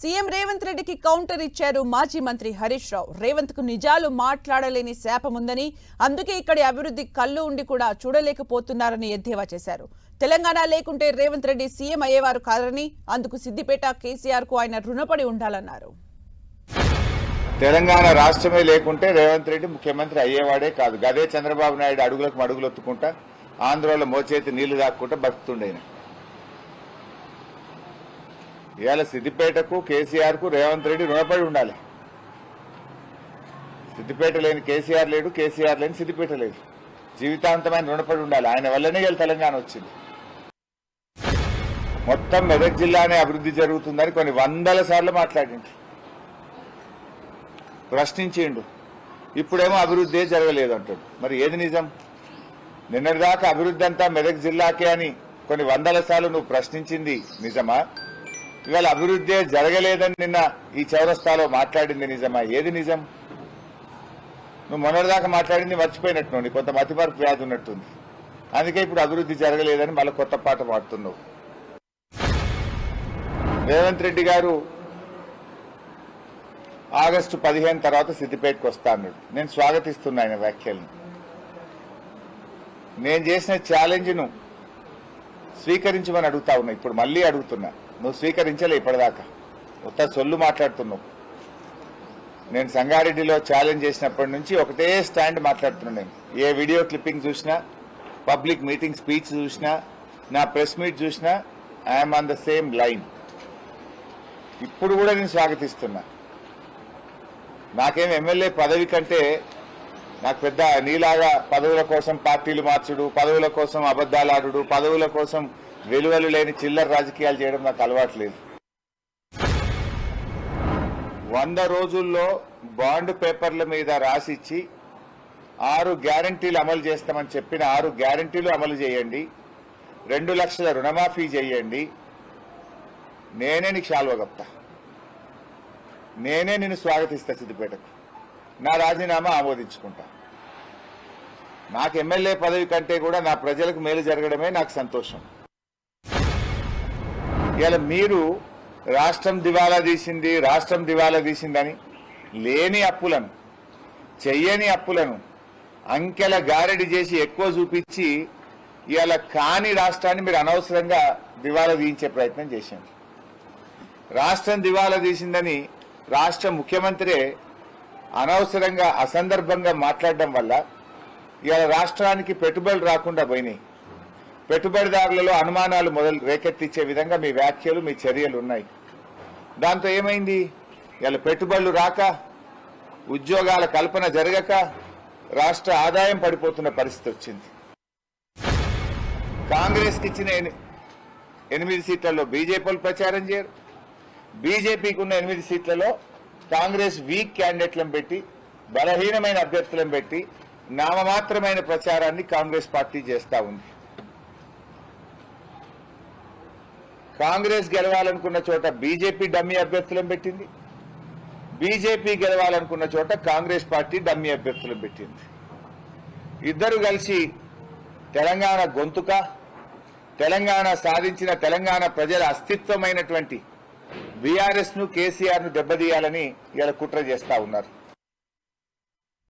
CM Revanth రెడ్డికి counter ఇచ్చారు మాజీ మంత్రి హరీష్ రావు. రేవంత్కు నిజాలు మాట్లాడలేని శాపముందని అందుకే ఇక్కడి అభివృద్ధి కళ్ళు ఉండి కూడా చూడలేకపోతున్నారని ఎద్దేవా చేశారు. తెలంగాణ లేకుంటే రేవంత్ రెడ్డి సీఎం అయ్యేవారు కాదని అందుకు సిద్దిపేట కేసీఆర్కు ఆయన రుణపడి ఉండాలన్నారు. తెలంగాణ రాష్ట్రమే లేకుంటే రేవంత్ రెడ్డి ముఖ్యమంత్రి అయ్యేవాడే కాదు. గదే చంద్రబాబు నాయుడు అడుగులకు అడుగులొత్తుకుంటా ఆంధ్రలో మోచేతి నీళ్ళు దాక్కుంటా బతుకుతుండే ఇవాళ సిద్దిపేటకు కేసీఆర్కు రేవంత్ రెడ్డి రుణపడి ఉండాలి. సిద్దిపేట లేని కేసీఆర్ లేడు కేసీఆర్ లేని సిద్దిపేట లేదు. జీవితాంతమైన రుణపడి ఉండాలి. ఆయన వల్లనే ఇవాళ తెలంగాణ వచ్చింది. మొత్తం మెదక్ జిల్లానే అభివృద్ధి జరుగుతుందని కొన్ని వందల సార్లు మాట్లాడింది. ప్రశ్నించిండు. ఇప్పుడేమో అభివృద్ధి జరగలేదు అంటాడు మరి ఏది నిజం? నిన్నటిదాకా అభివృద్ధి అంతా మెదక్ జిల్లాకే అని కొన్ని వందల సార్లు నువ్వు ప్రశ్నించింది నిజమా? ఇవాళ అభివృద్ధి జరగలేదని నిన్న ఈ చౌరస్తాలో మాట్లాడింది నిజమా? ఏది నిజం? నువ్వు మొన్నటిదాకా మాట్లాడింది మర్చిపోయినట్టు కొంత మతిమరపు వ్యాధి ఉన్నట్టుంది. అందుకే ఇప్పుడు అభివృద్ధి జరగలేదని మళ్ళీ కొత్త పాట పాడుతున్నావు. రేవంత్ రెడ్డి గారు ఆగస్టు పదిహేను తర్వాత సిద్దిపేటకు వస్తాను నేను స్వాగతిస్తున్నా ఆయన వ్యాఖ్యలను. నేను చేసిన ఛాలెంజ్ను స్వీకరించమని అడుగుతా ఉన్నా. ఇప్పుడు మళ్ళీ అడుగుతున్నా. నువ్వు స్వీకరించలే ఇప్పటిదాకా. ఉత్త సొల్లు మాట్లాడుతున్నావు. నేను సంగారెడ్డిలో ఛాలెంజ్ చేసినప్పటి నుంచి ఒకటే స్టాండ్ మాట్లాడుతున్నాను నేను. ఏ వీడియో క్లిప్పింగ్ చూసినా పబ్లిక్ మీటింగ్ స్పీచ్ చూసినా నా ప్రెస్ మీట్ చూసినా I'm on the same line ఇప్పుడు కూడా నేను స్వాగతిస్తున్నా. నాకేం ఎమ్మెల్యే పదవి కంటే నాకు పెద్ద నీలాగా పదవుల కోసం పార్టీలు మార్చుడు పదవుల కోసం అబద్దాలాడు పదవుల కోసం వెలువలు లేని చిల్లర రాజకీయాలు చేయడం నాకు అలవాట్లేదు. వంద రోజుల్లో బాండ్ పేపర్ల మీద రాసిచ్చి ఆరు గ్యారంటీలు అమలు చేస్తామని చెప్పిన ఆరు గ్యారంటీలు అమలు చేయండి. రెండు లక్షల రుణమాఫీ చేయండి. నేనే నీకు శాల్వ గప్తా నేనే నిన్ను స్వాగతిస్తా సిద్దిపేటకు. నా రాజీనామా ఆమోదించుకుంటా. నాకు ఎమ్మెల్యే పదవి కంటే కూడా నా ప్రజలకు మేలు జరగడమే నాకు సంతోషం. ఇలా మీరు రాష్ట్రం దివాలా తీసింది రాష్ట్రం దివాలా తీసిందని లేని అప్పులను చెయ్యని అప్పులను అంకెల గారడి చేసి ఎక్కువ చూపించి ఇవాళ కాని రాష్ట్రాన్ని మీరు అనవసరంగా దివాలా తీయించే ప్రయత్నం చేశారు. రాష్ట్రం దివాలా తీసిందని రాష్ట్ర ముఖ్యమంత్రి అనవసరంగా అసందర్భంగా మాట్లాడడం వల్ల ఇవాళ రాష్ట్రానికి పెట్టుబడులు రాకుండా పోయినాయి. పెట్టుబడిదారులలో అనుమానాలు మొదలు రేకెత్తించే విధంగా మీ వ్యాఖ్యలు మీ చర్యలు ఉన్నాయి. దాంతో ఏమైంది? ఇలా పెట్టుబడులు రాక ఉద్యోగాల కల్పన జరగక రాష్ట్ర ఆదాయం పడిపోతున్న పరిస్థితి వచ్చింది. కాంగ్రెస్కి ఇచ్చిన ఎని- ఎనిమిది సీట్లలో బీజేపీలు ప్రచారం చేయరు. బీజేపీకి ఉన్న ఎనిమిది సీట్లలో కాంగ్రెస్ వీక్ క్యాండిడేట్లను పెట్టి బలహీనమైన అభ్యర్థులను పెట్టి నామమాత్రమైన ప్రచారాన్ని కాంగ్రెస్ పార్టీ చేస్తా ఉంది. కాంగ్రెస్ గెలవాలనుకున్న చోట బీజేపీ డమ్మీ అభ్యర్థులను పెట్టింది. బీజేపీ గెలవాలనుకున్న చోట కాంగ్రెస్ పార్టీ డమ్మీ అభ్యర్థులను పెట్టింది. ఇద్దరు కలిసి తెలంగాణ గొంతుక తెలంగాణ సాధించిన తెలంగాణ ప్రజల అస్తిత్వమైనటువంటి బీఆర్ఎస్ను కేసీఆర్ను దెబ్బతీయాలని ఇలా కుట్ర చేస్తా ఉన్నారు.